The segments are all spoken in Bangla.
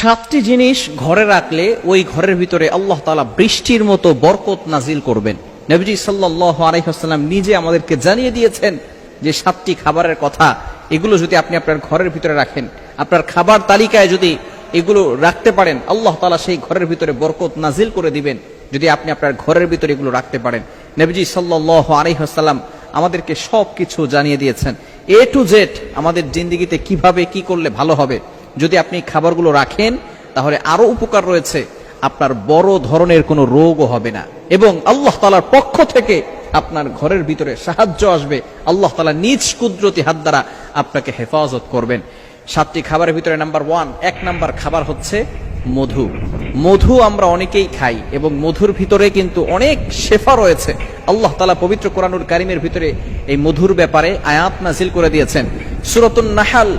সাতটি জিনিস ঘরে রাখলে ওই ঘরের ভিতরে আল্লাহ তালা বৃষ্টির মতো বরকত নাজিল করবেন। নবীজি সাল্লাহ আলাইহাল্লাম নিজে আমাদেরকে জানিয়ে দিয়েছেন যে সাতটি খাবারের কথা, এগুলো যদি আপনি আপনার ঘরের ভিতরে রাখেন, আপনার খাবার তালিকায় যদি এগুলো রাখতে পারেন, আল্লাহ তালা সেই ঘরের ভিতরে বরকত নাজিল করে দিবেন, যদি আপনি আপনার ঘরের ভিতরে এগুলো রাখতে পারেন। নবীজি সাল্লাহ আলাইহাল্লাম আমাদেরকে সব কিছু জানিয়ে দিয়েছেন। এ টু জেড আমাদের জিন্দিগিতে কীভাবে কি করলে ভালো হবে যদি আপনি খাবারগুলো রাখেন, তাহলে আরও উপকার রয়েছে। আপনার বড় ধরনের কোনো রোগও হবে না। এবং আল্লাহ তালার পক্ষ থেকে আপনার ঘরের ভিতরে সাহায্য আসবে। আল্লাহ তালা নিজ কুদরতি হাত দ্বারা আপনাকে হেফাজত করবেন। সাতটি খাবারের ভিতরে নাম্বার ওয়ান, এক নাম্বার খাবার হচ্ছে মধু। মধু আমরা অনেকেই খাই এবং মধুর ভিতরে কিন্তু অনেক শেফা রয়েছে। আল্লাহ তালা পবিত্র কোরআনুল কারিমের ভিতরে এই মধুর ব্যাপারে আয়াত নাজিল করে দিয়েছেন। সুরতুন নাহাল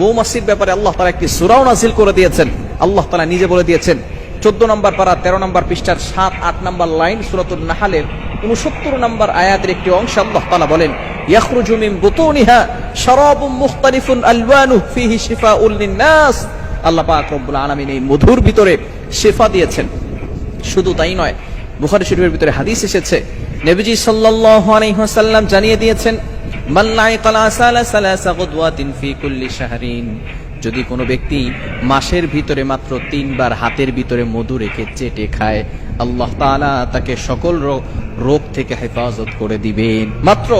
মৌমাসির ব্যাপারে আল্লাহ তালা একটি সুরাও নাজিল করে দিয়েছেন। আল্লাহ তালা নিজে বলে দিয়েছেন, চোদ্দ নম্বর পারা, তেরো নম্বর পৃষ্ঠার সাত, আট নম্বর লাইন সুরতুল নাহালের উনসত্তর নম্বর আয়াতের একটি অংশ আল্লাহ তালা বলেন, ইয়াখরুজু মিন বুতুনিহা শারাবুম মুখতালিফুন আলওয়ানুহু ফীহি শিফাউল লিন-নাস। আল্লাহ পাক রব্বুল আলামিন এই মধুর ভিতরে শেফা দিয়েছেন। শুধু তাই নয়, বুখারী শরীফের ভিতরে হাদিস এসেছে, নবীজি সাল্লাল্লাহু আলাইহি ওয়াসাল্লাম জানিয়ে দিয়েছেন যদি কোনো ব্যক্তি মাসের ভিতরে মাত্র তিনবার হাতের ভিতরে মধু রেখে চেটে খায়, আল্লাহ তাআলা তাকে সকল রোগ থেকে হেফাজত করে দিবেন। মাত্র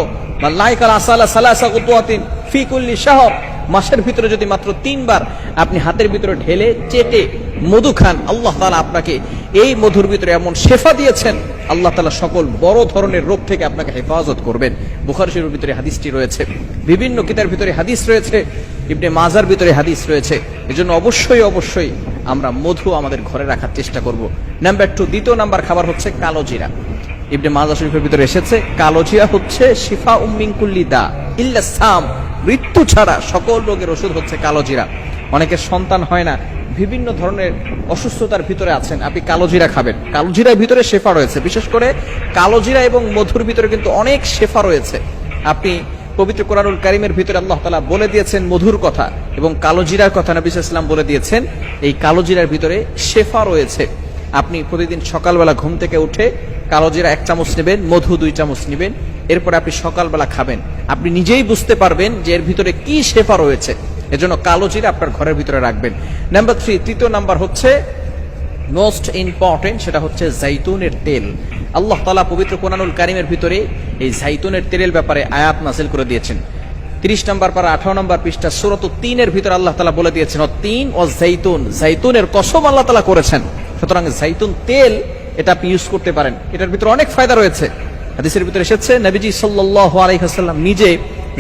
মাসের ভিতরে যদি মাত্র তিনবার আপনি হাতের ভিতরে ঢেলে চেটে মধু খান, আল্লাহ তালা আপনাকে এই মধুর ভিতরে এমন শেফা দিয়েছেন। আল্লাহ তালা সকল বড় ধরনের রোগ থেকে আপনাকে হেফাজত করবেন। বুখার শরীফের ভিতরে হাদিসটি রয়েছে। বিভিন্ন কিতার ভিতরে হাদিস রয়েছে, ইবনে মাজার ভিতরে হাদিস রয়েছে। এজন্য অবশ্যই অবশ্যই আমরা মধু আমাদের ঘরে রাখার চেষ্টা করব। নাম্বার টু দ্বিতীয় নাম্বার খাবার হচ্ছে কালো জিরা। ইবনে মাজা শরীফের ভিতরে এসেছে, কালো জিরা হচ্ছে শিফা উম্মিংকুল্লি দা ইল্লা সাম। মৃত্যু ছাড়া সকল রোগের ওষুধ হচ্ছে কালো জিরা। অনেকের সন্তান হয় না বিভিন্ন ধরনের অসুস্থতার ভিতরে আছেন। আপনি কালো জিরা খাবেন। কালো জিরার ভিতরে শেফা রয়েছে। বিশেষ করে কালো জিরা এবং মধুর ভিতরে কিন্তু অনেক শেফা রয়েছে। আপনি পবিত্র কোরআনুল কারিমের ভিতরে আল্লাহ তালা বলে দিয়েছেন মধুর কথা এবং কালো জিরার কথা নবী ইসলাম বলে দিয়েছেন। এই কালো জিরার ভিতরে শেফা রয়েছে। আপনি প্রতিদিন সকালবেলা ঘুম থেকে উঠে কালো জিরা এক চামচ নেবেন, মধু দুই চামচ নেবেন। এরপরে আপনি সকালবেলা খাবেন। আপনি নিজেই বুঝতে পারবেন যে এর ভিতরে কি শেফা রয়েছে। এজন্য কালো জিরা আপনার ঘরের ভিতরে রাখবেন। নাম্বার থ্রি তৃতীয় নাম্বার হচ্ছে মোস্ট ইম্পর্টেন্ট সেটা হচ্ছে জাইতুনের তেল। আল্লাহ তালা পবিত্র কোরআনুল কারিমের ভিতরে এই জাইতুনের তেলের ব্যাপারে আয়াত নাসিল করে দিয়েছেন। তিরিশ নম্বর পারা, আঠারো নম্বর পৃষ্ঠা, সুরত তিনের ভিতরে আল্লাহ তালা বলে দিয়েছেন তিন ও জাইতুন, জাইতুনের কসম আল্লাহ তালা করেছেন। সুতরাং জাইতুন তেল, এটা আপনি ইউজ করতে পারেন। এটার ভিতরে অনেক ফায়দা রয়েছে। হাদিসের ভিতরে এসেছে, নবীজি সাল্লাহ আলাইহাল্লাম নিজে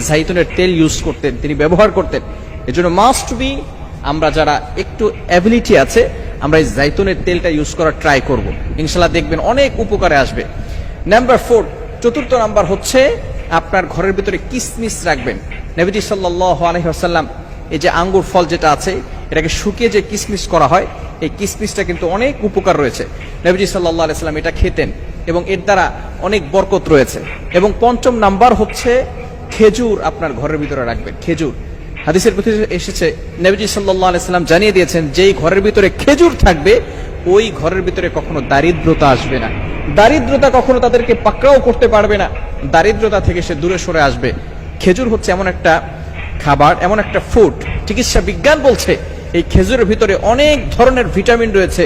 জাইতুনের তেল ইউজ করতেন, তিনি ব্যবহার করতেন। এজন্য মাস্ট বি আমরা যারা একটু অ্যাবিলিটি আছে, আমরা এই জাইতুনের তেলটা ইউজ করার ট্রাই করব। ইনশাল্লাহ দেখবেন অনেক উপকারে আসবে। নাম্বার ফোর চতুর্থ নাম্বার হচ্ছে আপনার ঘরের ভিতরে কিসমিস রাখবেন। নবীজি সাল্লাহ আলহিহাসাল্লাম এই যে আঙ্গুর ফল যেটা আছে, এটাকে শুকিয়ে যে কিসমিস করা হয়, এই কিসমিসটা কিন্তু অনেক উপকার রয়েছে। নবীজি সাল্লাহ আলাইসাল্লাম এটা খেতেন এবং এর দ্বারা অনেক বরকত রয়েছে। এবং পঞ্চম নাম্বার হচ্ছে খেজুর আপনার ঘরের ভিতরে রাখবেন, খেজুর। হাদিসের প্রতি এসেছে, নবীজি সাল্লাহ আলাইসাল্লাম জানিয়ে দিয়েছেন, যেই ঘরের ভিতরে খেজুর থাকবে, ওই ঘরের ভিতরে কখনো দারিদ্রতা আসবে না। দারিদ্রতা কখনো তাদেরকে পাকড়াও করতে পারবে না। দারিদ্রতা থেকে সে দূরে সরে আসবে। খেজুর হচ্ছে এমন একটা খাবার, এমন একটা ফুড চিকিৎসা বিজ্ঞান বলছে, এই খেজুরের ভিতরে অনেক ধরনের ভিটামিন রয়েছে,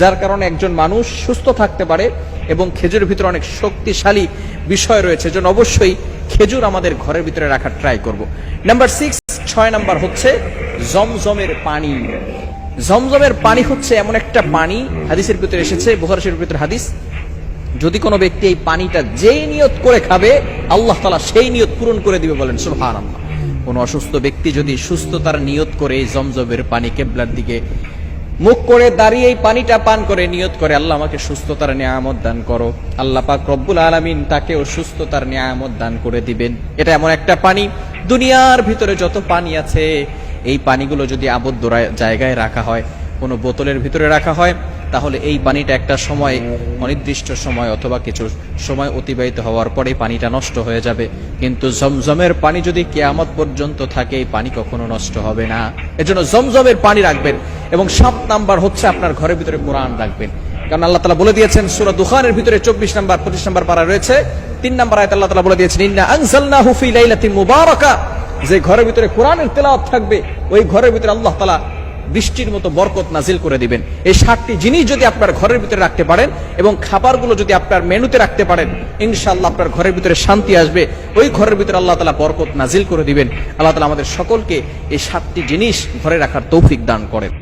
যার কারণে একজন মানুষ সুস্থ থাকতে পারে এবং খেজুরের ভিতরে অনেক শক্তিশালী বিষয় রয়েছে জন্য অবশ্যই খেজুর আমাদের ঘরের ভিতরে রাখার ট্রাই করব। নাম্বার সিক্স ছয় নাম্বার হচ্ছে জমজমের পানি। জমজমের পানি হচ্ছে এমন একটা পানি, হাদিসের ভিতরে এসেছে শরীফের ভিতরে হাদিস, যদি কোনো ব্যক্তি এই পানিটা যেই নিয়ত করে খাবে, আল্লাহ তালা সেই নিয়ত পূরণ করে দিবে বলেন সুলহান আল্লাহ কোনো অসুস্থ ব্যক্তি যদি সুস্থতার নিয়ত করে জমজমের পানি কেবলার দিকে মুখ করে দাঁড়িয়ে এই পানিটা পান করে, নিয়ত করে, আল্লাহ আমাকে সুস্থতার নিয়ামত দান করো। আল্লাহ পাক রব্বুল আলমিন তাকেও সুস্থতার নিয়ামত দান করে দিবেন। এটা এমন একটা পানি। দুনিয়ার ভিতরে যত পানি আছে, এই পানিগুলো যদি আবদ্ধ জায়গায় রাখা হয়, কোনো বোতলের ভিতরে রাখা হয় তাহলে এই পানিটা একটা সময়, অনির্দিষ্ট সময় অথবা কিছু সময় অতিবাহিত হওয়ার পরে পানিটা নষ্ট হয়ে যাবে। কিন্তু জমজমের পানি যদি কেয়ামত পর্যন্ত থাকে, এই পানি কখনো নষ্ট হবে না। এজন্য জমজমের পানি রাখবেন এবং সাত নাম্বার হচ্ছে আপনার ঘরের ভিতরে কোরআন রাখবেন। কারণ আল্লাহ তালা বলে দিয়েছেন, সুরা দুখানের ভিতরে চব্বিশ নাম্বার, পঁচিশ নাম্বার পাড়া রয়েছে। তিন নাম্বার আয়াত আল্লাহ তালা বলে দিয়েছেন, ইন্না আনজালনাহু ফি লাইলাতিন মুবারাকা। যে ঘরের ভিতরে কোরআনের তেলাওয়াত থাকবে, ওই ঘরের ভিতরে আল্লাহ তালা বৃষ্টির মতো বরকত নাজিল করে দিবেন। এই সাতটি জিনিস যদি আপনার ঘরের ভিতরে রাখতে পারেন এবং খাবারগুলো যদি আপনার মেনুতে রাখতে পারেন ইনশাল্লাহ আপনার ঘরের ভিতরে শান্তি আসবে। ওই ঘরের ভিতরে আল্লাহ তালা বরকত নাজিল করে দিবেন। আল্লাহ তালা আমাদের সকলকে এই সাতটি জিনিস ঘরে রাখার তৌফিক দান করেন।